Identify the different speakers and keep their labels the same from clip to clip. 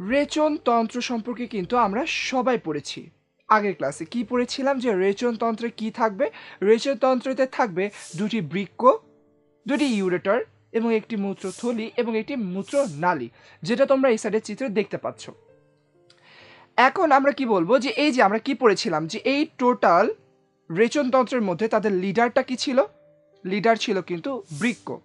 Speaker 1: রেচন তন্ত্র সম্পর্কে কিন্তু আমরা সবাই পড়েছি। আগের ক্লাসে কি পড়েছিলাম যে রেচন তন্ত্রে কি থাকবে? রেচন তন্ত্রতে থাকবে দুটি বৃক্ক, দুটি ইউরেটর এবং একটি মূত্রথলি এবং একটি মূত্র নালী যেটা তোমরা এই সাইডের চিত্রে দেখতে পাচ্ছ। এখন আমরা কি বলব যে এই যে আমরা কি পড়েছিলাম যে এই টোটাল রেচনতন্ত্রের মধ্যে তাদের লিডারটা কি ছিল? লিডার ছিল কিন্তু বৃক্ক।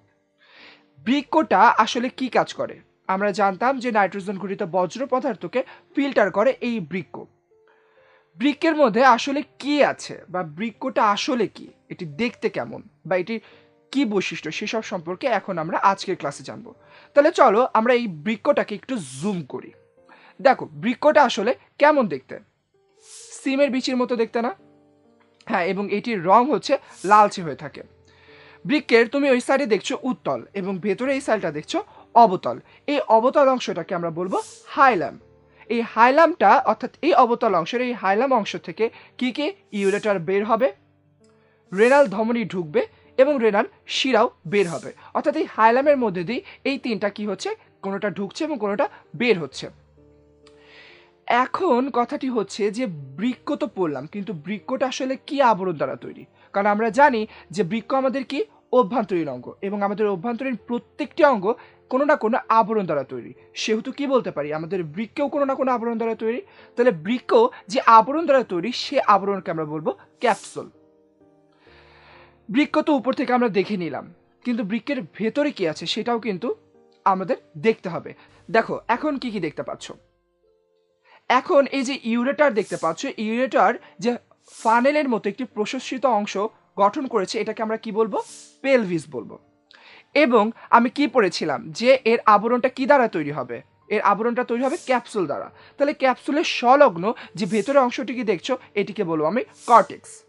Speaker 1: বৃক্ষটা আসলে কি কাজ করে? আমরা জানতাম যে নাইট্রোজেন ঘটিত বজ্র পদার্থকে ফিল্টার করে এই বৃক্ক। বৃক্ষের মধ্যে আসলে কি আছে বা বৃক্ষটা আসলে কি? এটি দেখতে কেমন বা এটি কি বৈশিষ্ট্য সেসব সম্পর্কে এখন আমরা আজকের ক্লাসে জানব। তাহলে চলো আমরা এই বৃক্ষটাকে একটু জুম করি। দেখো বৃক্ষটা আসলে কেমন দেখতে? সিমের বিচির মতো দেখতে না? হ্যাঁ এবং এটির রং হচ্ছে লালচে হয়ে থাকে। বৃক্ষের তুমি ওই সাইডে দেখছ উত্তল এবং ভেতরে এই সাইডটা দেখছ অবতল। এই অবতল অংশটাকে আমরা বলব হাইলাম। এই হাইলামটা, অর্থাৎ এই অবতল অংশের এই হাইলাম অংশ থেকে কি কি? ইউরেটার বের হবে, রেনাল ধমনী ঢুকবে এবং রেনাল শিরাও বের হবে। অর্থাৎ এই হাইলামের মধ্যে দিয়ে এই তিনটা কি হচ্ছে? কোনোটা ঢুকছে এবং কোনোটা বের হচ্ছে। এখন কথাটি হচ্ছে যে বৃক্ক তো পড়লাম, কিন্তু বৃক্ষটা আসলে কি আবরণ দ্বারা তৈরি? কারণ আমরা জানি যে বৃক্ক আমাদের কি? অভ্যন্তরীণ অঙ্গ এবং আমাদের অভ্যন্তরীণ প্রত্যেকটি অঙ্গ কোনো না কোনো আবরণ দ্বারা তৈরি। সেহেতু কি বলতে পারি? আমাদের বৃক্ষও কোনো না কোনো আবরণ দ্বারা তৈরি। তাহলে বৃক্ক যে আবরণ দ্বারা তৈরি, সে আবরণকে আমরা বলব ক্যাপসুল। বৃক্ষ তো উপর থেকে আমরা দেখে নিলাম, কিন্তু বৃক্ষের ভেতরে কি আছে সেটাও কিন্তু আমাদের দেখতে হবে। দেখো, এখন কি কি দেখতে পাচ্ছ? এখন এই যে ইউরেটার দেখতে পাচ্ছ, ইউরেটার যে ফানেলের মতো একটি প্রশস্তিত অংশ গঠন করেছে, এটাকে আমরা কি বলব? পেলভিস বলব। এবং আমি কি পড়েছিলাম? যে এর আবরণটা কি দ্বারা তৈরি হবে? এর আবরণটা তৈরি হবে ক্যাপসুল দ্বারা। তাহলে ক্যাপসুলের সংলগ্ন যে ভেতরে অংশটিকে দেখছ, এটিকে বলব আমি কর্টেক্স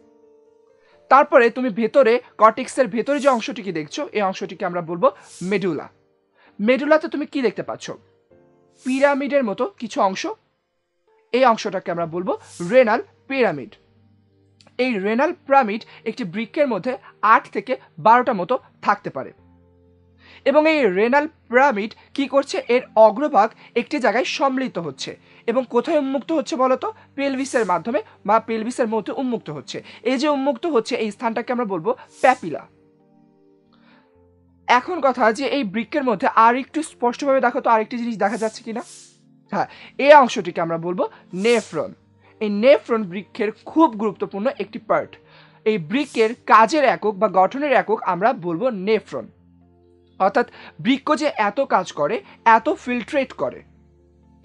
Speaker 1: তারপরে তুমি ভেতরে কর্টেক্সের ভেতরে যে অংশটিকে দেখছ, এই অংশটিকে আমরা বলব মেডুলা মেডুলাতে তুমি কি দেখতে পাচ্ছ? পিরামিডের মতো কিছু অংশ। এই অংশটাকে আমরা বলব রেনাল পিরামিড এই রেনাল পিরামিড একটি বৃক্ষের মধ্যে আট থেকে বারোটা মতো থাকতে পারে। এবং এই রেনাল পিরামিড কি করছে? এর অগ্রভাগ একটি জায়গায় সম্মিলিত হচ্ছে। এবং কোথায় উন্মুক্ত হচ্ছে বলতো? পেলভিসের মাধ্যমে বা পেলভিসের মধ্যে উন্মুক্ত হচ্ছে। এই যে উন্মুক্ত হচ্ছে, এই স্থানটাকে আমরা বলব প্যাপিলা এখন কথা যে এই বৃক্ষের মধ্যে আর একটু স্পষ্টভাবে দেখো তো আরেকটি জিনিস দেখা যাচ্ছে কিনা? হ্যাঁ এই অংশটিকে আমরা বলব নেফ্রন এই নেফ্রন বৃক্ষের খুব গুরুত্বপূর্ণ একটি পার্ট এই বৃক্ষের কাজের একক বা গঠনের একক আমরা বলব নেফ্রন। অর্থাৎ বৃক্ষ যে এত কাজ করে, এত ফিল্ট্রেট করে।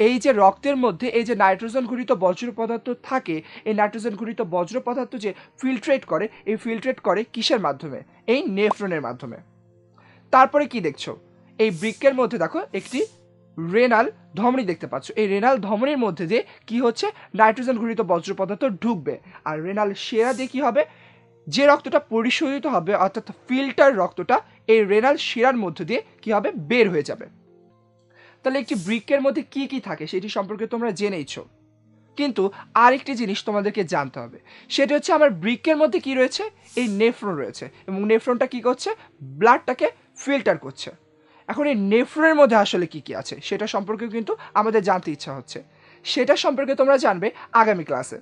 Speaker 1: এই যে রক্তের মধ্যে এই যে নাইট্রোজেন ঘটিত বজ্র পদার্থ থাকে, এই নাইট্রোজেন ঘটিত বজ্র পদার্থ যে ফিল্ট্রেট করে, এই ফিল্ট্রেট করে কিসের মাধ্যমে? এই নেফ্রনের মাধ্যমে। তারপরে কি দেখছ? এই বৃক্ষের মধ্যে দেখো একটি রেনাল ধমনী দেখতে পাচ্ছ। এই রেনাল ধমনীর মধ্যে দিয়ে কি হচ্ছে? নাইট্রোজেন ঘটিত বজ্র পদার্থ ঢুকবে। আর রেনাল সেরা দিয়ে কি হবে? যে রক্তটা পরিশোধিত হবে, অর্থাৎ ফিল্টার রক্তটা, এই রেনাল শিরার মধ্যে দিয়ে কি হবে? বের হয়ে যাবে। তাহলে একটি বৃক্ষের মধ্যে কি কি থাকে সেটি সম্পর্কে তোমরা জেনেইছ কিন্তু আরেকটি জিনিস তোমাদেরকে জানতে হবে। সেটি হচ্ছে আমার বৃক্ষের মধ্যে কি রয়েছে? এই নেফ্রন রয়েছে। এবং নেফ্রনটা কি করছে? ব্লাডটাকে ফিল্টার করছে। এখন এই নেফ্রনের মধ্যে আসলে কি কি আছে? সেটা সম্পর্কেও কিন্তু আমাদের জানতে ইচ্ছা হচ্ছে। সেটা সম্পর্কে তোমরা জানবে আগামী ক্লাসে।